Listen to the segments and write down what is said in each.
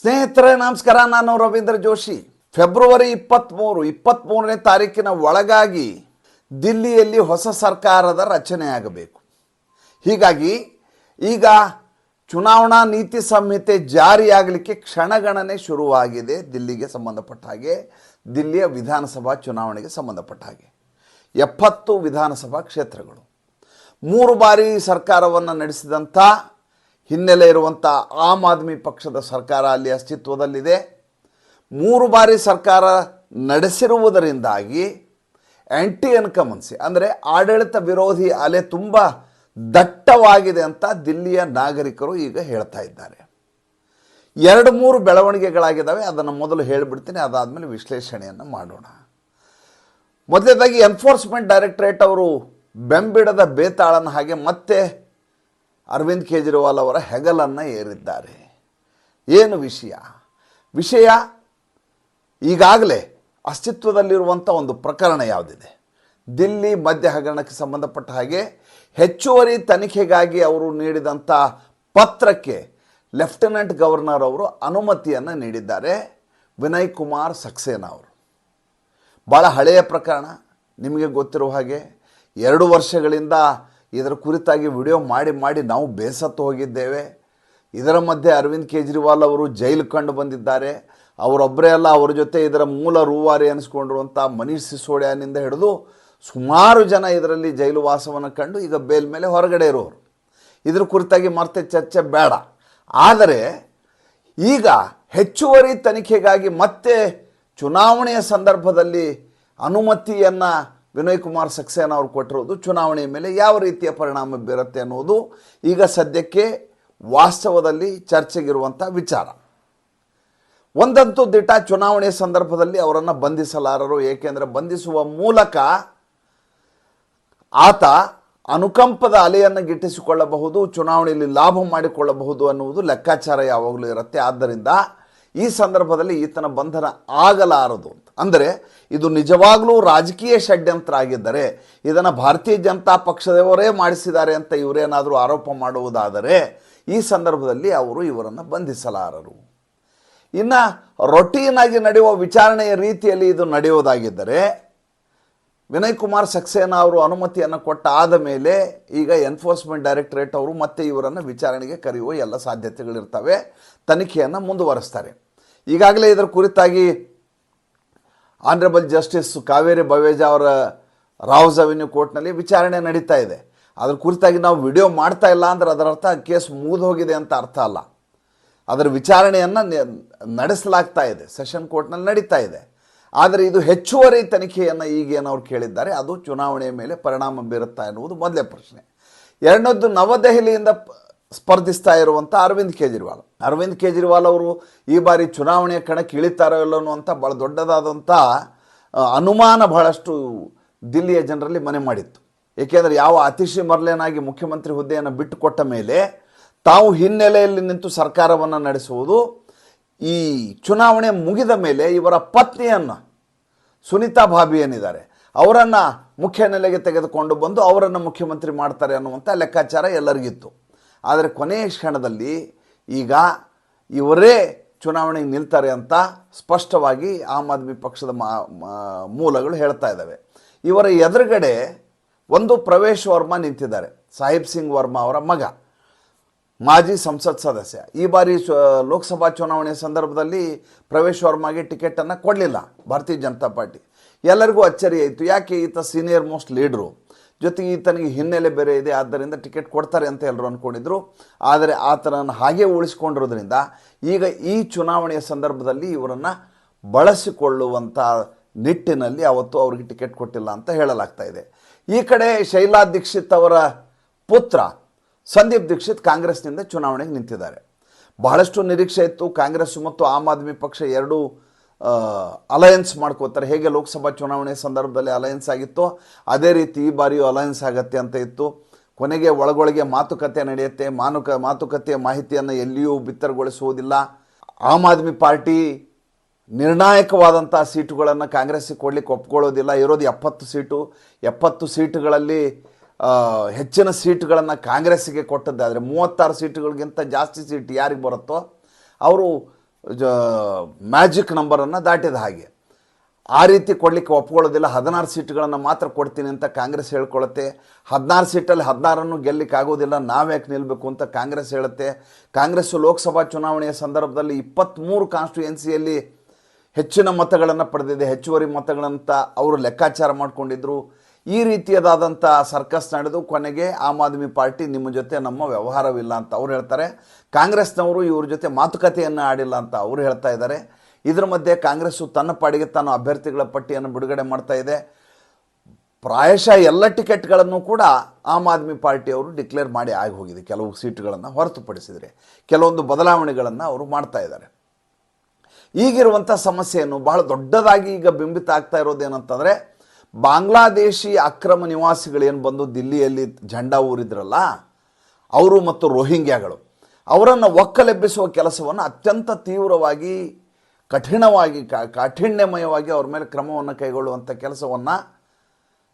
ಸ್ನೇಹಿತರೆ, ನಮಸ್ಕಾರ. ನಾನು ರವೀಂದ್ರ ಜೋಶಿ. ಫೆಬ್ರವರಿ ಇಪ್ಪತ್ತ್ಮೂರು ಇಪ್ಪತ್ತ್ಮೂರನೇ ತಾರೀಕಿನ ಒಳಗಾಗಿ ದಿಲ್ಲಿಯಲ್ಲಿ ಹೊಸ ಸರ್ಕಾರದ ರಚನೆಯಾಗಬೇಕು ಹೀಗಾಗಿ ಈಗ ಚುನಾವಣಾ ನೀತಿ ಸಂಹಿತೆ ಜಾರಿಯಾಗಲಿಕ್ಕೆ ಕ್ಷಣಗಣನೆ ಶುರುವಾಗಿದೆ ದಿಲ್ಲಿಗೆ ಸಂಬಂಧಪಟ್ಟ ಹಾಗೆ. ದಿಲ್ಲಿಯ ವಿಧಾನಸಭಾ ಚುನಾವಣೆಗೆ ಸಂಬಂಧಪಟ್ಟ ಹಾಗೆ. ಎಪ್ಪತ್ತು ವಿಧಾನಸಭಾ ಕ್ಷೇತ್ರಗಳು. ಮೂರು ಬಾರಿ ಸರ್ಕಾರವನ್ನು ನಡೆಸಿದಂಥ ಹಿನ್ನೆಲೆ ಇರುವಂಥ ಆಮ್ ಆದ್ಮಿ ಪಕ್ಷದ ಸರ್ಕಾರ ಅಲ್ಲಿ ಅಸ್ತಿತ್ವದಲ್ಲಿದೆ. ಮೂರು ಬಾರಿ ಸರ್ಕಾರ ನಡೆಸಿರುವುದರಿಂದಾಗಿ ಆ್ಯಂಟಿ ಎನ್ಕಮನ್ಸಿ ಅಂದರೆ ಆಡಳಿತ ವಿರೋಧಿ ಅಲೆ ತುಂಬ ದಟ್ಟವಾಗಿದೆ ಅಂತ ದಿಲ್ಲಿಯ ನಾಗರಿಕರು ಈಗ ಹೇಳ್ತಾ ಇದ್ದಾರೆ. ಎರಡು ಮೂರು ಬೆಳವಣಿಗೆಗಳಾಗಿದ್ದಾವೆ, ಅದನ್ನು ಮೊದಲು ಹೇಳಿಬಿಡ್ತೀನಿ, ಅದಾದಮೇಲೆ ವಿಶ್ಲೇಷಣೆಯನ್ನು ಮಾಡೋಣ. ಮೊದಲನೇದಾಗಿ ಎನ್ಫೋರ್ಸ್ಮೆಂಟ್ ಡೈರೆಕ್ಟರೇಟ್ ಅವರು ಬೆಂಬಿಡದ ಬೇತಾಳನ ಹಾಗೆ ಮತ್ತೆ ಅರವಿಂದ್ ಕೇಜ್ರಿವಾಲ್ ಅವರ ಹೆಗಲನ್ನು ಏರಿದ್ದಾರೆ. ಏನು ವಿಷಯ? ವಿಷಯ ಈಗಾಗಲೇ ಅಸ್ತಿತ್ವದಲ್ಲಿರುವಂಥ ಒಂದು ಪ್ರಕರಣ ಯಾವುದಿದೆ? ದಿಲ್ಲಿ ಮದ್ಯ ಹಗರಣಕ್ಕೆ ಸಂಬಂಧಪಟ್ಟ ಹಾಗೆ ಹೆಚ್ಚುವರಿ ತನಿಖೆಗಾಗಿ ಅವರು ನೀಡಿದಂಥ ಪತ್ರಕ್ಕೆ ಲೆಫ್ಟಿನೆಂಟ್ ಗವರ್ನರ್ ಅವರು ಅನುಮತಿಯನ್ನು ನೀಡಿದ್ದಾರೆ ವಿನಯ್ ಕುಮಾರ್ ಸಕ್ಸೇನಾ ಅವರು. ಭಾಳ ಹಳೆಯ ಪ್ರಕರಣ, ನಿಮಗೆ ಗೊತ್ತಿರುವ ಹಾಗೆ ಎರಡು ವರ್ಷಗಳಿಂದ ಇದರ ಕುರಿತಾಗಿ ವಿಡಿಯೋ ಮಾಡಿ ಮಾಡಿ ನಾವು ಬೇಸತ್ತು ಹೋಗಿದ್ದೇವೆ. ಇದರ ಮಧ್ಯೆ ಅರವಿಂದ್ ಕೇಜ್ರಿವಾಲ್ ಅವರು ಜೈಲು ಕಂಡು ಬಂದಿದ್ದಾರೆ. ಅವರೊಬ್ಬರೇ ಅಲ್ಲ, ಅವರ ಜೊತೆ ಇದರ ಮೂಲ ರೂವಾರಿ ಅನಿಸ್ಕೊಂಡಿರುವಂಥ ಮನೀಷ್ ಸಿಸೋಡಿಯಾನಿಂದ ಹಿಡಿದು ಸುಮಾರು ಜನ ಇದರಲ್ಲಿ ಜೈಲು ವಾಸವನ್ನು ಕಂಡು ಈಗ ಬೇಲ್ ಮೇಲೆ ಹೊರಗಡೆ ಇರೋರು. ಇದ್ರ ಕುರಿತಾಗಿ ಮತ್ತೆ ಚರ್ಚೆ ಬೇಡ. ಆದರೆ ಈಗ ಹೆಚ್ಚುವರಿ ತನಿಖೆಗಾಗಿ ಮತ್ತೆ ಚುನಾವಣೆಯ ಸಂದರ್ಭದಲ್ಲಿ ಅನುಮತಿಯನ್ನು ವಿನಯ್ ಕುಮಾರ್ ಸಕ್ಸೇನಾ ಅವರು ಕೊಟ್ಟಿರೋದು ಚುನಾವಣೆಯ ಮೇಲೆ ಯಾವ ರೀತಿಯ ಪರಿಣಾಮ ಬೀರುತ್ತೆ ಅನ್ನೋದು ಈಗ ಸದ್ಯಕ್ಕೆ ವಾಸ್ತವದಲ್ಲಿ ಚರ್ಚೆಗಿರುವಂಥ ವಿಚಾರ. ಒಂದಂತೂ ದಿಟ ಚುನಾವಣೆ ಸಂದರ್ಭದಲ್ಲಿ ಅವರನ್ನು ಬಂಧಿಸಲಾರರು, ಏಕೆಂದರೆ ಬಂಧಿಸುವ ಮೂಲಕ ಆತ ಅನುಕಂಪದ ಅಲೆಯನ್ನು ಗಿಟ್ಟಿಸಿಕೊಳ್ಳಬಹುದು, ಚುನಾವಣೆಯಲ್ಲಿ ಲಾಭ ಮಾಡಿಕೊಳ್ಳಬಹುದು ಅನ್ನುವುದು ಲೆಕ್ಕಾಚಾರ ಯಾವಾಗಲೂ ಇರುತ್ತೆ. ಆದ್ದರಿಂದ ಈ ಸಂದರ್ಭದಲ್ಲಿ ಈತನ ಬಂಧನ ಆಗಲಾರದು ಅಂತ. ಅಂದರೆ ಇದು ನಿಜವಾಗಲೂ ರಾಜಕೀಯ ಷಡ್ಯಂತ್ರ ಆಗಿದ್ದರೆ ಇದನ್ನು ಭಾರತೀಯ ಜನತಾ ಪಕ್ಷದವರೇ ಮಾಡಿಸಿದ್ದಾರೆ ಅಂತ ಇವರೇನಾದರೂ ಆರೋಪ ಮಾಡುವುದಾದರೆ ಈ ಸಂದರ್ಭದಲ್ಲಿ ಅವರು ಇವರನ್ನು ಬಂಧಿಸಲಾರರು. ಇನ್ನು ರೊಟೀನಾಗಿ ನಡೆಯುವ ವಿಚಾರಣೆಯ ರೀತಿಯಲ್ಲಿ ಇದು ನಡೆಯುವುದಾಗಿದ್ದರೆ ವಿನಯ್ ಕುಮಾರ್ ಸಕ್ಸೇನಾ ಅವರು ಅನುಮತಿಯನ್ನು ಕೊಟ್ಟ ಆದ ಮೇಲೆ ಈಗ ಎನ್ಫೋರ್ಸ್ಮೆಂಟ್ ಡೈರೆಕ್ಟರೇಟ್ ಅವರು ಮತ್ತೆ ಇವರನ್ನು ವಿಚಾರಣೆಗೆ ಕರೆಯುವ ಎಲ್ಲ ಸಾಧ್ಯತೆಗಳಿರ್ತವೆ. ತನಿಖೆಯನ್ನು ಮುಂದುವರೆಸ್ತಾರೆ. ಈಗಾಗಲೇ ಇದರ ಕುರಿತಾಗಿ ಆನರಬಲ್ ಜಸ್ಟಿಸ್ ಕಾವೇರಿ ಬವೇಜ ಅವರ ರಾವ್ಸ್ ಅವೆನ್ಯೂ ಕೋರ್ಟ್ನಲ್ಲಿ ವಿಚಾರಣೆ ನಡೀತಾ ಇದೆ. ಅದ್ರ ಕುರಿತಾಗಿ ನಾವು ವಿಡಿಯೋ ಮಾಡ್ತಾ ಇಲ್ಲ ಅಂದ್ರೆ ಅದರ ಅರ್ಥ ಕೇಸ್ ಮುಗಿದು ಹೋಗಿದೆ ಅಂತ ಅರ್ಥ ಅಲ್ಲ. ಅದರ ವಿಚಾರಣೆಯನ್ನು ನಡೆಸಲಾಗ್ತಾ ಇದೆ. ಸೆಷನ್ ಕೋರ್ಟ್ನಲ್ಲಿ ನಡೀತಾ ಇದೆ. ಆದರೆ ಇದು ಹೆಚ್ಚುವರಿ ತನಿಖೆಯನ್ನು ಈಗೇನು ಅವ್ರು ಕೇಳಿದ್ದಾರೆ. ಅದು ಚುನಾವಣೆಯ ಮೇಲೆ ಪರಿಣಾಮ ಬೀರುತ್ತಾ ಎನ್ನುವುದು ಮೊದಲೇ ಪ್ರಶ್ನೆ. ಎರಡನೇದ್ದು ನವದೆಹಲಿಯಿಂದ ಸ್ಪರ್ಧಿಸ್ತಾ ಇರುವಂಥ ಅರವಿಂದ್ ಕೇಜ್ರಿವಾಲ್. ಅರವಿಂದ್ ಕೇಜ್ರಿವಾಲ್ ಅವರು ಈ ಬಾರಿ ಚುನಾವಣೆಯ ಕಣಕ್ಕೆ ಇಳಿತಾರೋ ಇಲ್ಲ ಅನ್ನುವಂಥ ಭಾಳ ದೊಡ್ಡದಾದಂಥ ಅನುಮಾನ ಬಹಳಷ್ಟು ದಿಲ್ಲಿಯ ಜನರಲ್ಲಿ ಮನೆ ಮಾಡಿತ್ತು. ಏಕೆಂದರೆ ಯಾವ ಅತಿಶಿ ಮರ್ಲೇನಾಗಿ ಮುಖ್ಯಮಂತ್ರಿ ಹುದ್ದೆಯನ್ನು ಬಿಟ್ಟುಕೊಟ್ಟ ಮೇಲೆ ತಾವು ಹಿನ್ನೆಲೆಯಲ್ಲಿ ನಿಂತು ಸರ್ಕಾರವನ್ನು ನಡೆಸುವುದು, ಈ ಚುನಾವಣೆ ಮುಗಿದ ಮೇಲೆ ಇವರ ಪತ್ನಿಯನ್ನು ಸುನೀತಾ ಭಾಬಿ ಏನಿದ್ದಾರೆ, ಅವರನ್ನು ಮುಖ್ಯ ನೆಲೆಗೆ ತೆಗೆದುಕೊಂಡು ಬಂದು ಅವರನ್ನು ಮುಖ್ಯಮಂತ್ರಿ ಮಾಡ್ತಾರೆ ಅನ್ನುವಂಥ ಲೆಕ್ಕಾಚಾರ ಎಲ್ಲರಿಗಿತ್ತು. ಆದರೆ ಕೊನೆಯ ಕ್ಷಣದಲ್ಲಿ ಈಗ ಇವರೇ ಚುನಾವಣೆಗೆ ನಿಲ್ತಾರೆ ಅಂತ ಸ್ಪಷ್ಟವಾಗಿ ಆಮ್ ಆದ್ಮಿ ಪಕ್ಷದ ಮೂಲಗಳು ಹೇಳ್ತಾ ಇದ್ದಾವೆ. ಇವರ ಎದುರುಗಡೆ ಒಂದು ಪ್ರವೇಶ್ ವರ್ಮಾ ನಿಂತಿದ್ದಾರೆ. ಸಾಹಿಬ್ ಸಿಂಗ್ ವರ್ಮಾ ಅವರ ಮಗ, ಮಾಜಿ ಸಂಸತ್ ಸದಸ್ಯ. ಈ ಬಾರಿ ಲೋಕಸಭಾ ಚುನಾವಣೆಯ ಸಂದರ್ಭದಲ್ಲಿ ಪ್ರವೇಶ್ ವರ್ಮಾಗೆ ಟಿಕೆಟನ್ನು ಕೊಡಲಿಲ್ಲ ಭಾರತೀಯ ಜನತಾ ಪಾರ್ಟಿ. ಎಲ್ಲರಿಗೂ ಅಚ್ಚರಿ ಆಯಿತು ಯಾಕೆ ಈತ ಸೀನಿಯರ್ ಮೋಸ್ಟ್ ಲೀಡ್ರು ಜೊತೆಗೆ ಈತನಿಗೆ ಹಿನ್ನೆಲೆ ಬೇರೆ ಇದೆ, ಆದ್ದರಿಂದ ಟಿಕೆಟ್ ಕೊಡ್ತಾರೆ ಅಂತ ಎಲ್ಲರೂ ಅಂದ್ಕೊಂಡಿದ್ರು ಆದರೆ ಆತನನ್ನು ಹಾಗೆ ಉಳಿಸ್ಕೊಂಡಿರೋದ್ರಿಂದ ಈಗ ಈ ಚುನಾವಣೆಯ ಸಂದರ್ಭದಲ್ಲಿ ಇವರನ್ನು ಬಳಸಿಕೊಳ್ಳುವಂಥ ನಿಟ್ಟಿನಲ್ಲಿ ಅವತ್ತು ಅವರಿಗೆ ಟಿಕೆಟ್ ಕೊಟ್ಟಿಲ್ಲ ಅಂತ ಹೇಳಲಾಗ್ತಾ ಇದೆ. ಈ ಕಡೆ ಶೈಲಾ ದೀಕ್ಷಿತ್ ಅವರ ಪುತ್ರ ಸಂದೀಪ್ ದೀಕ್ಷಿತ್ ಕಾಂಗ್ರೆಸ್ನಿಂದ ಚುನಾವಣೆಗೆ ನಿಂತಿದ್ದಾರೆ. ಬಹಳಷ್ಟು ನಿರೀಕ್ಷೆ ಇತ್ತು. ಕಾಂಗ್ರೆಸ್ ಮತ್ತು ಆಮ್ ಆದ್ಮಿ ಪಕ್ಷ ಎರಡೂ ಅಲಯನ್ಸ್ ಮಾಡ್ಕೋತಾರೆ. ಹೇಗೆ ಲೋಕಸಭಾ ಚುನಾವಣೆ ಸಂದರ್ಭದಲ್ಲಿ ಅಲಯನ್ಸ್ ಆಗಿತ್ತೋ, ಅದೇ ರೀತಿ ಈ ಬಾರಿಯೂ ಅಲಯನ್ಸ್ ಆಗತ್ತೆ ಅಂತ ಇತ್ತು. ಕೊನೆಗೆ ಒಳಗೊಳಗೆ ಮಾತುಕತೆ ನಡೆಯುತ್ತೆ. ಮಾನುಕ, ಮಾತುಕತೆಯ ಮಾಹಿತಿಯನ್ನು ಎಲ್ಲಿಯೂ ಬಿತ್ತರಗೊಳಿಸುವುದಿಲ್ಲ. ಆಮ್ ಆದ್ಮಿ ಪಾರ್ಟಿ ನಿರ್ಣಾಯಕವಾದಂಥ ಸೀಟುಗಳನ್ನು ಕಾಂಗ್ರೆಸ್ಗೆ ಕೊಡಲಿಕ್ಕೆ ಒಪ್ಕೊಳ್ಳೋದಿಲ್ಲ. ಇರೋದು ಎಪ್ಪತ್ತು ಸೀಟು. ಎಪ್ಪತ್ತು ಸೀಟುಗಳಲ್ಲಿ ಹೆಚ್ಚಿನ ಸೀಟುಗಳನ್ನು ಕಾಂಗ್ರೆಸ್ಸಿಗೆ ಕೊಟ್ಟದ್ದಾದರೆ ಮೂವತ್ತಾರು ಸೀಟುಗಳಿಗಿಂತ ಜಾಸ್ತಿ ಸೀಟ್ ಯಾರಿಗೆ ಬರುತ್ತೋ, ಅವರು ಮ್ಯಾಜಿಕ್ ನಂಬರನ್ನು ದಾಟಿದ ಹಾಗೆ. ಆ ರೀತಿ ಕೊಡಲಿಕ್ಕೆ ಒಪ್ಕೊಳ್ಳೋದಿಲ್ಲ. ಹದಿನಾರು ಸೀಟ್ಗಳನ್ನು ಮಾತ್ರ ಕೊಡ್ತೀನಿ ಅಂತ ಕಾಂಗ್ರೆಸ್ ಹೇಳ್ಕೊಳ್ಳುತ್ತೆ. ಹದಿನಾರು ಸೀಟಲ್ಲಿ ಹದಿನಾರನ್ನು ಗೆಲ್ಲಕ್ಕೆ ಆಗೋದಿಲ್ಲ. ನಾವ್ಯಾಕೆ ನಿಲ್ಲಬೇಕು ಅಂತ ಕಾಂಗ್ರೆಸ್ ಹೇಳುತ್ತೆ. ಕಾಂಗ್ರೆಸ್ಸು ಲೋಕಸಭಾ ಚುನಾವಣೆಯ ಸಂದರ್ಭದಲ್ಲಿ ಇಪ್ಪತ್ತ್ಮೂರು ಕಾನ್ಸ್ಟಿಟ್ಯೂಯೆನ್ಸಿಯಲ್ಲಿ ಹೆಚ್ಚಿನ ಮತಗಳನ್ನು ಪಡೆದಿದೆ. ಹೆಚ್ಚುವರಿ ಮತಗಳಂತ ಅವರು ಲೆಕ್ಕಾಚಾರ ಮಾಡಿಕೊಂಡಿದ್ರು. ಈ ರೀತಿಯದಾದಂಥ ಸರ್ಕಸ್ ನಡೆದು ಕೊನೆಗೆ ಆಮ್ ಆದ್ಮಿ ಪಾರ್ಟಿ ನಿಮ್ಮ ಜೊತೆ ನಮ್ಮ ವ್ಯವಹಾರವಿಲ್ಲ ಅಂತ ಅವ್ರು ಹೇಳ್ತಾರೆ. ಕಾಂಗ್ರೆಸ್ನವರು ಇವ್ರ ಜೊತೆ ಮಾತುಕತೆಯನ್ನು ಆಡಿಲ್ಲ ಅಂತ ಅವರು ಹೇಳ್ತಾ ಇದ್ದಾರೆ. ಇದರ ಮಧ್ಯೆ ಕಾಂಗ್ರೆಸ್ಸು ತನ್ನ ಪಾಡಿಗೆ ತಾನು ಅಭ್ಯರ್ಥಿಗಳ ಪಟ್ಟಿಯನ್ನು ಬಿಡುಗಡೆ ಮಾಡ್ತಾ ಇದೆ. ಪ್ರಾಯಶಃ ಎಲ್ಲ ಟಿಕೆಟ್ಗಳನ್ನು ಕೂಡ ಆಮ್ ಆದ್ಮಿ ಪಾರ್ಟಿಯವರು ಡಿಕ್ಲೇರ್ ಮಾಡಿ ಆಗಿ ಹೋಗಿದೆ. ಕೆಲವು ಸೀಟುಗಳನ್ನು ಹೊರತುಪಡಿಸಿದರೆ, ಕೆಲವೊಂದು ಬದಲಾವಣೆಗಳನ್ನು ಅವರು ಮಾಡ್ತಾ ಇದ್ದಾರೆ. ಈಗಿರುವಂಥ ಸಮಸ್ಯೆಯನ್ನು ಬಹಳ ದೊಡ್ಡದಾಗಿ ಈಗ ಬಿಂಬಿತ ಆಗ್ತಾ ಇರೋದೇನಂತಂದರೆ ಬಾಂಗ್ಲಾದೇಶಿ ಅಕ್ರಮ ನಿವಾಸಿಗಳೇನು ಬಂದು ದಿಲ್ಲಿಯಲ್ಲಿ ಝಂಡಾ ಊರಿದ್ರಲ್ಲ, ಅವರು ಮತ್ತು ರೋಹಿಂಗ್ಯಾಗಳು, ಅವರನ್ನು ಒಕ್ಕಲೆಬ್ಬಿಸುವ ಕೆಲಸವನ್ನು ಅತ್ಯಂತ ತೀವ್ರವಾಗಿ, ಕಠಿಣವಾಗಿ ಕಾಠಿಣ್ಯಮಯವಾಗಿ ಅವ್ರ ಮೇಲೆ ಕ್ರಮವನ್ನು ಕೈಗೊಳ್ಳುವಂಥ ಕೆಲಸವನ್ನು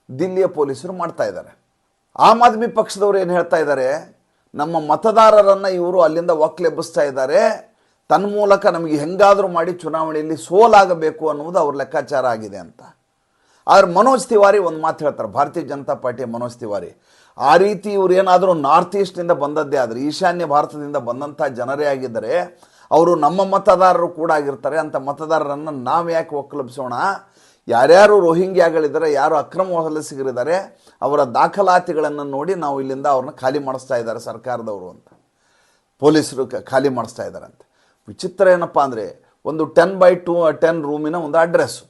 ದಿಲ್ಲಿಯ ಪೊಲೀಸರು ಮಾಡ್ತಾ ಇದ್ದಾರೆ. ಆಮ್ ಆದ್ಮಿ ಪಕ್ಷದವರು ಏನು ಹೇಳ್ತಾ ಇದ್ದಾರೆ, ನಮ್ಮ ಮತದಾರರನ್ನು ಇವರು ಅಲ್ಲಿಂದ ಒಕ್ಕಲೆಬ್ಬಿಸ್ತಾ ಇದ್ದಾರೆ, ತನ್ಮೂಲಕ ನಮಗೆ ಹೆಂಗಾದರೂ ಮಾಡಿ ಚುನಾವಣೆಯಲ್ಲಿ ಸೋಲಾಗಬೇಕು ಅನ್ನುವುದು ಅವ್ರ ಲೆಕ್ಕಾಚಾರ ಆಗಿದೆ ಅಂತ. ಆದರೆ ಮನೋಜ್ ತಿವಾರಿ ಒಂದು ಮಾತು ಹೇಳ್ತಾರೆ, ಭಾರತೀಯ ಜನತಾ ಪಾರ್ಟಿಯ ಮನೋಜ್ ತಿವಾರಿ. ಆ ರೀತಿ ಇವ್ರು ಏನಾದರೂ ನಾರ್ತ್ ಈಸ್ಟ್ನಿಂದ ಬಂದದ್ದೇ ಆದರೆ, ಈಶಾನ್ಯ ಭಾರತದಿಂದ ಬಂದಂಥ ಜನರೇ ಆಗಿದ್ದರೆ, ಅವರು ನಮ್ಮ ಮತದಾರರು ಕೂಡ ಆಗಿರ್ತಾರೆ, ಅಂತ ಮತದಾರರನ್ನು ನಾವು ಯಾಕೆ ಒಕ್ಕಲಿಸೋಣ ಯಾರ್ಯಾರು ರೋಹಿಂಗ್ಯಾಗಳಿದ್ದಾರೆ ಯಾರು ಅಕ್ರಮ ವಲಸಿಗರಿದ್ದಾರೆ ಅವರ ದಾಖಲಾತಿಗಳನ್ನು ನೋಡಿ ನಾವು ಇಲ್ಲಿಂದ ಅವ್ರನ್ನ ಖಾಲಿ ಮಾಡಿಸ್ತಾ ಇದ್ದಾರೆ ಸರ್ಕಾರದವರು ಅಂತ. ಪೊಲೀಸರು ಖಾಲಿ ಮಾಡಿಸ್ತಾ ಇದ್ದಾರೆ ಅಂತ ವಿಚಿತ್ರ ಏನಪ್ಪ ಅಂದರೆ, ಒಂದು ಟೆನ್ ಬೈ ಟೂ ಟೆನ್ ರೂಮಿನ ಒಂದು ಅಡ್ರೆಸ್ಸು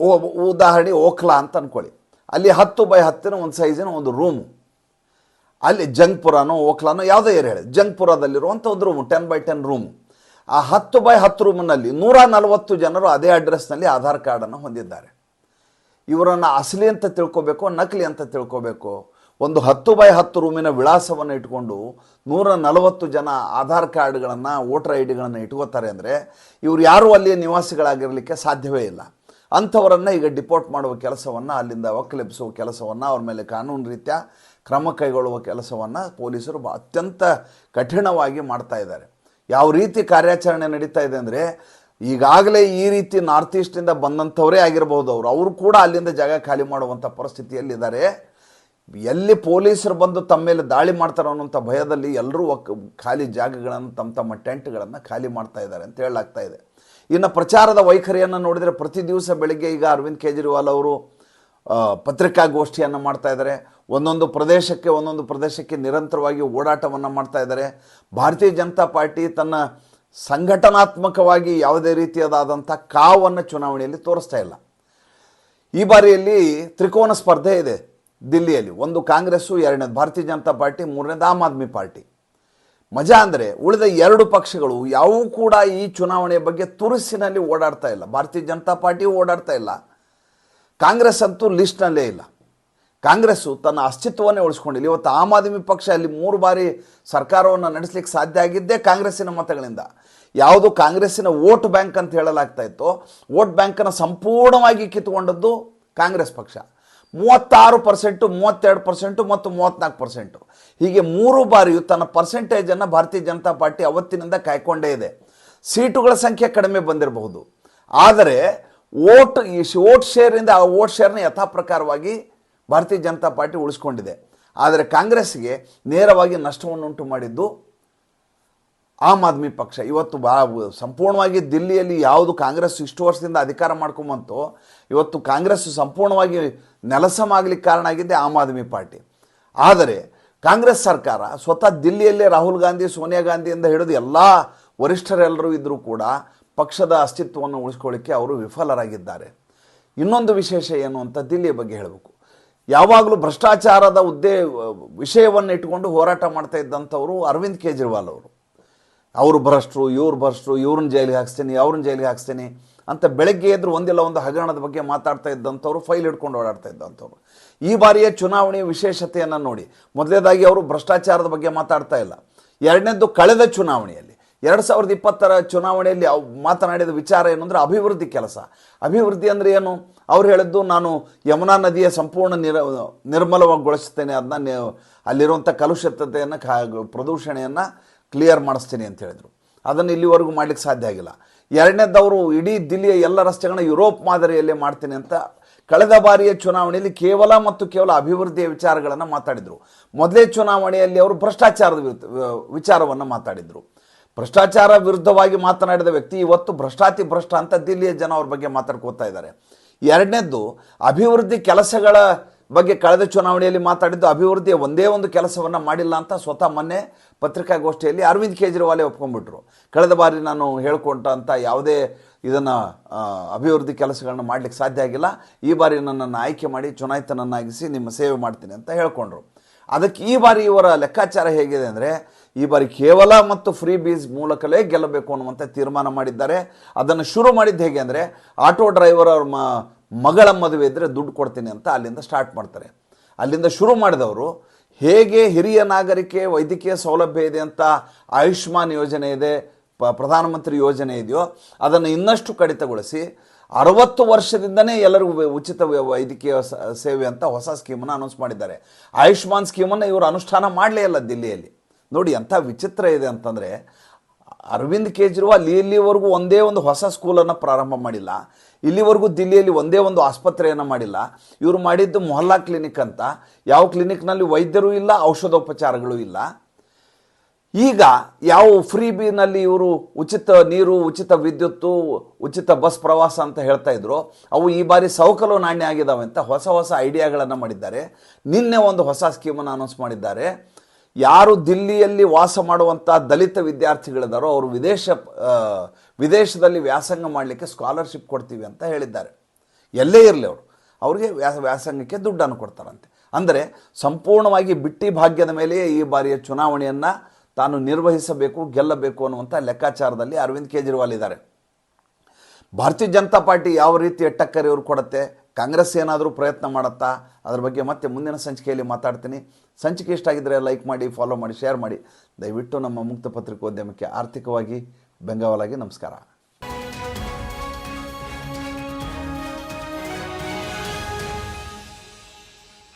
ಓ ಉದಾಹರಣೆ ಓಖ್ಲಾ ಅಂತ ಅಂದ್ಕೊಳ್ಳಿ ಅಲ್ಲಿ ಹತ್ತು ಬೈ ಹತ್ತಿನ ಒಂದು ಸೈಜಿನ ಒಂದು ರೂಮು ಅಲ್ಲಿ ಜಂಗ್ಪುರನೋ ಓಖ್ಲಾನೋ ಯಾವುದೋ ಏರಿಯಾ ಹೇಳಿ. ಜಂಗ್ಪುರದಲ್ಲಿರುವಂಥ ಒಂದು room ten by ten room ಆ ಹತ್ತು ಬೈ ಹತ್ತು ರೂಮ್ನಲ್ಲಿ ನೂರ ನಲವತ್ತು ಜನರು ಅದೇ ಅಡ್ರೆಸ್ನಲ್ಲಿ ಆಧಾರ್ ಕಾರ್ಡನ್ನು ಹೊಂದಿದ್ದಾರೆ. ಇವರನ್ನು ಅಸಲಿ ಅಂತ ತಿಳ್ಕೊಬೇಕು, ನಕಲಿ ಅಂತ ತಿಳ್ಕೊಬೇಕು, ಒಂದು ಹತ್ತು ಬೈ ಹತ್ತು ರೂಮಿನ ವಿಳಾಸವನ್ನು ಇಟ್ಕೊಂಡು ನೂರ ನಲವತ್ತು ಜನ ಆಧಾರ್ ಕಾರ್ಡ್ಗಳನ್ನು ವೋಟರ್ ಐ ಡಿಗಳನ್ನು ಇಟ್ಕೋತಾರೆ ಅಂದರೆ ಇವರು ಯಾರೂ ಅಲ್ಲಿಯ ನಿವಾಸಿಗಳಾಗಿರಲಿಕ್ಕೆ ಸಾಧ್ಯವೇ ಇಲ್ಲ. ಅಂಥವರನ್ನು ಈಗ ಡಿಪೋರ್ಟ್ ಮಾಡುವ ಕೆಲಸವನ್ನು, ಅಲ್ಲಿಂದ ಒಕ್ಕಲೆಬ್ಸುವ ಕೆಲಸವನ್ನು, ಅವ್ರ ಮೇಲೆ ಕಾನೂನು ರೀತ್ಯ ಕ್ರಮ ಕೈಗೊಳ್ಳುವ ಕೆಲಸವನ್ನು ಪೊಲೀಸರು ಅತ್ಯಂತ ಕಠಿಣವಾಗಿ ಮಾಡ್ತಾ ಇದ್ದಾರೆ. ಯಾವ ರೀತಿ ಕಾರ್ಯಾಚರಣೆ ನಡೀತಾ ಇದೆ ಅಂದರೆ, ಈಗಾಗಲೇ ಈ ರೀತಿ ನಾರ್ತ್ ಈಸ್ಟಿಂದ ಬಂದಂಥವರೇ ಆಗಿರಬಹುದು ಅವರು. ಅವರು ಕೂಡ ಅಲ್ಲಿಂದ ಜಾಗ ಖಾಲಿ ಮಾಡುವಂಥ ಪರಿಸ್ಥಿತಿಯಲ್ಲಿದ್ದಾರೆ. ಎಲ್ಲಿ ಪೊಲೀಸರು ಬಂದು ತಮ್ಮ ಮೇಲೆ ದಾಳಿ ಮಾಡ್ತಾರೆ ಅನ್ನೋಂಥ ಭಯದಲ್ಲಿ ಎಲ್ಲರೂ ಖಾಲಿ ಜಾಗಗಳನ್ನು, ತಮ್ಮ ತಮ್ಮ ಟೆಂಟ್ಗಳನ್ನು ಖಾಲಿ ಮಾಡ್ತಾ ಇದ್ದಾರೆ ಅಂತ ಹೇಳಲಾಗ್ತಾ ಇದೆ. ಇನ್ನು ಪ್ರಚಾರದ ವೈಖರಿಯನ್ನು ನೋಡಿದರೆ ಪ್ರತಿ ದಿವಸ ಬೆಳಗ್ಗೆ ಈಗ ಅರವಿಂದ್ ಕೇಜ್ರಿವಾಲ್ ಅವರು ಪತ್ರಿಕಾಗೋಷ್ಠಿಯನ್ನು ಮಾಡ್ತಾ ಇದ್ದಾರೆ. ಒಂದೊಂದು ಪ್ರದೇಶಕ್ಕೆ ಒಂದೊಂದು ಪ್ರದೇಶಕ್ಕೆ ನಿರಂತರವಾಗಿ ಓಡಾಟವನ್ನು ಮಾಡ್ತಾ ಇದ್ದಾರೆ. ಭಾರತೀಯ ಜನತಾ ಪಾರ್ಟಿ ತನ್ನ ಸಂಘಟನಾತ್ಮಕವಾಗಿ ಯಾವುದೇ ರೀತಿಯಾದಂಥ ಕಾವನ್ನು ಚುನಾವಣೆಯಲ್ಲಿ ತೋರಿಸ್ತಾ ಇಲ್ಲ. ಈ ಬಾರಿಯಲ್ಲಿ ತ್ರಿಕೋನ ಸ್ಪರ್ಧೆ ಇದೆ ದಿಲ್ಲಿಯಲ್ಲಿ. ಒಂದು ಕಾಂಗ್ರೆಸ್ಸು, ಎರಡನೇದು ಭಾರತೀಯ ಜನತಾ ಪಾರ್ಟಿ, ಮೂರನೇದು ಆಮ್ ಆದ್ಮಿ ಪಾರ್ಟಿ. ಮಜಾ ಅಂದರೆ ಉಳಿದ ಎರಡು ಪಕ್ಷಗಳು ಯಾವೂ ಕೂಡ ಈ ಚುನಾವಣೆಯ ಬಗ್ಗೆ ತುರುಸಿನಲ್ಲಿ ಓಡಾಡ್ತಾ ಇಲ್ಲ. ಭಾರತೀಯ ಜನತಾ ಪಾರ್ಟಿ ಓಡಾಡ್ತಾ ಇಲ್ಲ. ಕಾಂಗ್ರೆಸ್ ಅಂತೂ ಲಿಸ್ಟ್ನಲ್ಲೇ ಇಲ್ಲ. ಕಾಂಗ್ರೆಸ್ಸು ತನ್ನ ಅಸ್ತಿತ್ವವನ್ನೇ ಉಳಿಸ್ಕೊಂಡಿಲ್ಲ. ಇವತ್ತು ಆಮ್ ಆದ್ಮಿ ಪಕ್ಷ ಅಲ್ಲಿ ಮೂರು ಬಾರಿ ಸರ್ಕಾರವನ್ನು ನಡೆಸಲಿಕ್ಕೆ ಸಾಧ್ಯ ಆಗಿದ್ದೇ ಕಾಂಗ್ರೆಸ್ಸಿನ ಮತಗಳಿಂದ. ಯಾವುದು ಕಾಂಗ್ರೆಸ್ಸಿನ ವೋಟ್ ಬ್ಯಾಂಕ್ ಅಂತ ಹೇಳಲಾಗ್ತಾ ಇತ್ತು, ವೋಟ್ ಬ್ಯಾಂಕನ್ನು ಸಂಪೂರ್ಣವಾಗಿ ಕಿತ್ತುಕೊಂಡದ್ದು ಕಾಂಗ್ರೆಸ್ ಪಕ್ಷ. ಮೂವತ್ತಾರು ಪರ್ಸೆಂಟು ಮೂವತ್ತೆರಡು ಪರ್ಸೆಂಟು ಮತ್ತು ಮೂವತ್ತ್ನಾಲ್ಕು ಪರ್ಸೆಂಟು ಹೀಗೆ ಮೂರು ಬಾರಿಯೂ ತನ್ನ ಪರ್ಸೆಂಟೇಜನ್ನು ಭಾರತೀಯ ಜನತಾ ಪಾರ್ಟಿ ಅವತ್ತಿನಿಂದ ಕಾಯ್ಕೊಂಡೇ ಇದೆ. ಸೀಟುಗಳ ಸಂಖ್ಯೆ ಕಡಿಮೆ ಬಂದಿರಬಹುದು. ಆದರೆ ಓಟ್ ಈ ಓಟ್ ಶೇರಿಂದ ಆ ವೋಟ್ ಶೇರ್ನ ಯಥಾ ಪ್ರಕಾರವಾಗಿ ಭಾರತೀಯ ಜನತಾ ಪಾರ್ಟಿ ಉಳಿಸ್ಕೊಂಡಿದೆ. ಆದರೆ ಕಾಂಗ್ರೆಸ್ಗೆ ನೇರವಾಗಿ ನಷ್ಟವನ್ನುಂಟು ಮಾಡಿದ್ದು ಆಮ್ ಆದ್ಮಿ ಪಕ್ಷ. ಇವತ್ತು ಬಾ, ಸಂಪೂರ್ಣವಾಗಿ ದಿಲ್ಲಿಯಲ್ಲಿ ಯಾವುದು ಕಾಂಗ್ರೆಸ್ ಇಷ್ಟು ವರ್ಷದಿಂದ ಅಧಿಕಾರ ಮಾಡ್ಕೊಂಬಂತು, ಇವತ್ತು ಕಾಂಗ್ರೆಸ್ ಸಂಪೂರ್ಣವಾಗಿ ನೆಲಸಮಾಗಲಿಕ್ಕೆ ಕಾರಣ ಆಗಿದ್ದೆ ಆಮ್ ಆದ್ಮಿ ಪಾರ್ಟಿ. ಆದರೆ ಕಾಂಗ್ರೆಸ್ ಸರ್ಕಾರ ಸ್ವತಃ ದಿಲ್ಲಿಯಲ್ಲೇ ರಾಹುಲ್ ಗಾಂಧಿ, ಸೋನಿಯಾ ಗಾಂಧಿಯಿಂದ ಹಿಡಿದು ಎಲ್ಲ ವರಿಷ್ಠರೆಲ್ಲರೂ ಇದ್ದರೂ ಕೂಡ ಪಕ್ಷದ ಅಸ್ತಿತ್ವವನ್ನು ಉಳಿಸ್ಕೊಳ್ಳಿಕ್ಕೆ ಅವರು ವಿಫಲರಾಗಿದ್ದಾರೆ. ಇನ್ನೊಂದು ವಿಶೇಷ ಏನು ಅಂತ ದಿಲ್ಲಿಯ ಬಗ್ಗೆ ಹೇಳಬೇಕು. ಯಾವಾಗಲೂ ಭ್ರಷ್ಟಾಚಾರದ ಹುದ್ದೆ, ವಿಷಯವನ್ನು ಇಟ್ಟುಕೊಂಡು ಹೋರಾಟ ಮಾಡ್ತಾ ಇದ್ದಂಥವರು ಅರವಿಂದ್ ಕೇಜ್ರಿವಾಲ್ ಅವರು. ಅವರು ಭ್ರಷ್ಟರು, ಇವ್ರು ಭ್ರಷ್ಟರು, ಇವ್ರನ್ನ ಜೈಲಿಗೆ ಹಾಕ್ಸ್ತೀನಿ, ಅವ್ರನ್ನ ಜೈಲಿಗೆ ಹಾಕ್ಸ್ತೀನಿ ಅಂತ ಬೆಳಗ್ಗೆ ಎದ್ರು ಒಂದಿಲ್ಲ ಒಂದು ಹಗರಣದ ಬಗ್ಗೆ ಮಾತಾಡ್ತಾ ಇದ್ದಂಥವ್ರು, ಫೈಲ್ ಹಿಡ್ಕೊಂಡು ಓಡಾಡ್ತಾ ಇದ್ದಂಥವ್ರು. ಈ ಬಾರಿಯ ಚುನಾವಣೆಯ ವಿಶೇಷತೆಯನ್ನು ನೋಡಿ. ಮೊದಲನೇದಾಗಿ ಅವರು ಭ್ರಷ್ಟಾಚಾರದ ಬಗ್ಗೆ ಮಾತಾಡ್ತಾ ಇಲ್ಲ. ಎರಡನೇದ್ದು ಕಳೆದ ಚುನಾವಣೆಯಲ್ಲಿ, ಎರಡು ಸಾವಿರದ ಇಪ್ಪತ್ತರ ಚುನಾವಣೆಯಲ್ಲಿ ಮಾತನಾಡಿದ ವಿಚಾರ ಏನು ಅಂದರೆ ಅಭಿವೃದ್ಧಿ ಕೆಲಸ. ಅಭಿವೃದ್ಧಿ ಅಂದರೆ ಏನು? ಅವ್ರು ಹೇಳಿದ್ದು ನಾನು ಯಮುನಾ ನದಿಯ ಸಂಪೂರ್ಣ ನಿರ ನಿರ್ಮಲವಾಗಿಗೊಳಿಸ್ತೇನೆ ಅದನ್ನ ಅಲ್ಲಿರುವಂಥ ಕಲುಷಿತತೆಯನ್ನು, ಕಾ, ಪ್ರದೂಷಣೆಯನ್ನು ಕ್ಲಿಯರ್ ಮಾಡಿಸ್ತೀನಿ ಅಂತ ಹೇಳಿದರು. ಅದನ್ನು ಇಲ್ಲಿವರೆಗೂ ಮಾಡ್ಲಿಕ್ಕೆ ಸಾಧ್ಯ ಆಗಿಲ್ಲ. ಎರಡನೇದವರು ಇಡೀ ದಿಲ್ಲಿಯ ಎಲ್ಲ ರಸ್ತೆಗಳನ್ನ ಯುರೋಪ್ ಮಾದರಿಯಲ್ಲೇ ಮಾಡ್ತೀನಿ ಅಂತ ಕಳೆದ ಬಾರಿಯ ಚುನಾವಣೆಯಲ್ಲಿ ಕೇವಲ ಮತ್ತು ಕೇವಲ ಅಭಿವೃದ್ಧಿಯ ವಿಚಾರಗಳನ್ನು ಮಾತಾಡಿದರು. ಮೊದಲೇ ಚುನಾವಣೆಯಲ್ಲಿ ಅವರು ಭ್ರಷ್ಟಾಚಾರದ ವಿರುದ್ಧ ವಿಚಾರವನ್ನು ಮಾತಾಡಿದರು. ಭ್ರಷ್ಟಾಚಾರ ವಿರುದ್ಧವಾಗಿ ಮಾತನಾಡಿದ ವ್ಯಕ್ತಿ ಇವತ್ತು ಭ್ರಷ್ಟಾತಿ ಭ್ರಷ್ಟ ಅಂತ ದಿಲ್ಲಿಯ ಜನ ಅವ್ರ ಬಗ್ಗೆ ಮಾತಾಡ್ಕೋತಾ ಇದ್ದಾರೆ. ಎರಡನೇದ್ದು, ಅಭಿವೃದ್ಧಿ ಕೆಲಸಗಳ ಬಗ್ಗೆ ಕಳೆದ ಚುನಾವಣೆಯಲ್ಲಿ ಮಾತಾಡಿದ್ದು ಅಭಿವೃದ್ಧಿಯ ಒಂದೇ ಒಂದು ಕೆಲಸವನ್ನು ಮಾಡಿಲ್ಲ ಅಂತ ಸ್ವತಃ ಮೊನ್ನೆ ಪತ್ರಿಕಾಗೋಷ್ಠಿಯಲ್ಲಿ ಅರವಿಂದ್ ಕೇಜ್ರಿವಾಲೆ ಒಪ್ಕೊಂಡ್ಬಿಟ್ರು. ಕಳೆದ ಬಾರಿ ನಾನು ಹೇಳ್ಕೊಂಡಂಥ ಯಾವುದೇ ಇದನ್ನು ಅಭಿವೃದ್ಧಿ ಕೆಲಸಗಳನ್ನ ಮಾಡಲಿಕ್ಕೆ ಸಾಧ್ಯ ಆಗಿಲ್ಲ. ಈ ಬಾರಿ ನನ್ನನ್ನು ಆಯ್ಕೆ ಮಾಡಿ ಚುನಾಯಿತನನ್ನಾಗಿಸಿ ನಿಮ್ಮ ಸೇವೆ ಮಾಡ್ತೀನಿ ಅಂತ ಹೇಳ್ಕೊಂಡ್ರು. ಅದಕ್ಕೆ ಈ ಬಾರಿ ಇವರ ಲೆಕ್ಕಾಚಾರ ಹೇಗಿದೆ ಅಂದರೆ, ಈ ಬಾರಿ ಕೇವಲ ಮತ್ತು ಫ್ರೀ ಬೀಸ್ ಮೂಲಕಲೇ ಗೆಲ್ಲಬೇಕು ಅನ್ನುವಂಥ ತೀರ್ಮಾನ ಮಾಡಿದ್ದಾರೆ. ಅದನ್ನು ಶುರು ಮಾಡಿದ್ದು ಹೇಗೆ ಅಂದರೆ, ಆಟೋ ಡ್ರೈವರ್ ಅವ್ರ ಮ ಮಗಳ ಮದುವೆ ಇದ್ದರೆ ದುಡ್ಡು ಕೊಡ್ತೀನಿ ಅಂತ ಅಲ್ಲಿಂದ ಸ್ಟಾರ್ಟ್ ಮಾಡ್ತಾರೆ. ಅಲ್ಲಿಂದ ಶುರು ಮಾಡಿದವರು, ಹೇಗೆ ಹಿರಿಯ ನಾಗರಿಕೆ ವೈದ್ಯಕೀಯ ಸೌಲಭ್ಯ ಇದೆ ಅಂತ ಆಯುಷ್ಮಾನ್ ಯೋಜನೆ ಇದೆ, ಪ, ಪ್ರಧಾನಮಂತ್ರಿ ಯೋಜನೆ ಇದೆಯೋ, ಅದನ್ನು ಇನ್ನಷ್ಟು ಕಡಿತಗೊಳಿಸಿ ಅರವತ್ತು ವರ್ಷದಿಂದನೇ ಎಲ್ಲರಿಗೂ ಉಚಿತ ವೈದ್ಯಕೀಯ ಸೇವೆ ಅಂತ ಹೊಸ ಸ್ಕೀಮನ್ನು ಅನೌನ್ಸ್ ಮಾಡಿದ್ದಾರೆ. ಆಯುಷ್ಮಾನ್ ಸ್ಕೀಮನ್ನು ಇವರು ಅನುಷ್ಠಾನ ಮಾಡಲೇ ಇಲ್ಲ ದಿಲ್ಲಿಯಲ್ಲಿ. ನೋಡಿ, ಎಂಥ ವಿಚಿತ್ರ ಇದೆ ಅಂತಂದರೆ ಅರವಿಂದ್ ಕೇಜ್ರಿವಾಲ್ ಇಲ್ಲಿವರೆಗೂ ಒಂದೇ ಒಂದು ಹೊಸ ಸ್ಕೂಲನ್ನು ಪ್ರಾರಂಭ ಮಾಡಿಲ್ಲ. ಇಲ್ಲಿವರೆಗೂ ದಿಲ್ಲಿಯಲ್ಲಿ ಒಂದೇ ಒಂದು ಆಸ್ಪತ್ರೆಯನ್ನು ಮಾಡಿಲ್ಲ. ಇವರು ಮಾಡಿದ್ದು ಮೊಹಲ್ಲಾ ಕ್ಲಿನಿಕ್ ಅಂತ. ಯಾವ ಕ್ಲಿನಿಕ್ನಲ್ಲಿ ವೈದ್ಯರು ಇಲ್ಲ, ಔಷಧೋಪಚಾರಗಳು ಇಲ್ಲ. ಈಗ ಯಾವ ಫ್ರೀ ಬಿನಲ್ಲಿ ಇವರು ಉಚಿತ ನೀರು, ಉಚಿತ ವಿದ್ಯುತ್ತು ಉಚಿತ ಬಸ್ ಪ್ರವಾಸ ಅಂತ ಹೇಳ್ತಾ ಇದ್ರು, ಅವು ಈ ಬಾರಿ ಸೌಕಲು ನಾಣ್ಯ ಆಗಿದ್ದಾವೆ ಅಂತ ಹೊಸ ಹೊಸ ಐಡಿಯಾಗಳನ್ನು ಮಾಡಿದ್ದಾರೆ. ನಿನ್ನೆ ಒಂದು ಹೊಸ ಸ್ಕೀಮನ್ನು ಅನೌನ್ಸ್ ಮಾಡಿದ್ದಾರೆ. ಯಾರು ದಿಲ್ಲಿಯಲ್ಲಿ ವಾಸ ಮಾಡುವಂಥ ದಲಿತ ವಿದ್ಯಾರ್ಥಿಗಳಿದ್ದಾರೋ ಅವರು ವಿದೇಶ ವಿದೇಶದಲ್ಲಿ ವ್ಯಾಸಂಗ ಮಾಡಲಿಕ್ಕೆ ಸ್ಕಾಲರ್ಶಿಪ್ ಕೊಡ್ತೀವಿ ಅಂತ ಹೇಳಿದ್ದಾರೆ. ಎಲ್ಲೇ ಇರಲಿ ಅವರು. ಅವರಿಗೆ ವ್ಯಾಸ ವ್ಯಾಸಂಗಕ್ಕೆ ದುಡ್ಡನ್ನು ಕೊಡ್ತಾರಂತೆ. ಅಂದರೆ ಸಂಪೂರ್ಣವಾಗಿ ಬಿಟ್ಟಿ ಭಾಗ್ಯದ ಮೇಲೆಯೇ ಈ ಬಾರಿಯ ಚುನಾವಣೆಯನ್ನು ತಾನು ನಿರ್ವಹಿಸಬೇಕು, ಗೆಲ್ಲಬೇಕು ಅನ್ನುವಂಥ ಲೆಕ್ಕಾಚಾರದಲ್ಲಿ ಅರವಿಂದ್ ಕೇಜ್ರಿವಾಲ್ ಇದ್ದಾರೆ. ಭಾರತೀಯ ಜನತಾ ಪಾರ್ಟಿ ಯಾವ ರೀತಿಯ ಟಕ್ಕರ್ ಅವರು ಕೊಡುತ್ತೆ? ಕಾಂಗ್ರೆಸ್ ಏನಾದರೂ ಪ್ರಯತ್ನ ಮಾಡುತ್ತಾ? ಅದ್ರ ಬಗ್ಗೆ ಮತ್ತೆ ಮುಂದಿನ ಸಂಚಿಕೆಯಲ್ಲಿ ಮಾತಾಡ್ತೀನಿ. ಸಂಚಿಕೆ ಇಷ್ಟ ಆಗಿದ್ದರೆ ಲೈಕ್ ಮಾಡಿ ಫಾಲೋ ಮಾಡಿ ಶೇರ್ ಮಾಡಿ. ದಯವಿಟ್ಟು ನಮ್ಮ ಮುಕ್ತ ಪತ್ರಿಕೋದ್ಯಮಕ್ಕೆ ಆರ್ಥಿಕವಾಗಿ ಬೆಂಗಾವಲಾಗಿ ನಮಸ್ಕಾರ.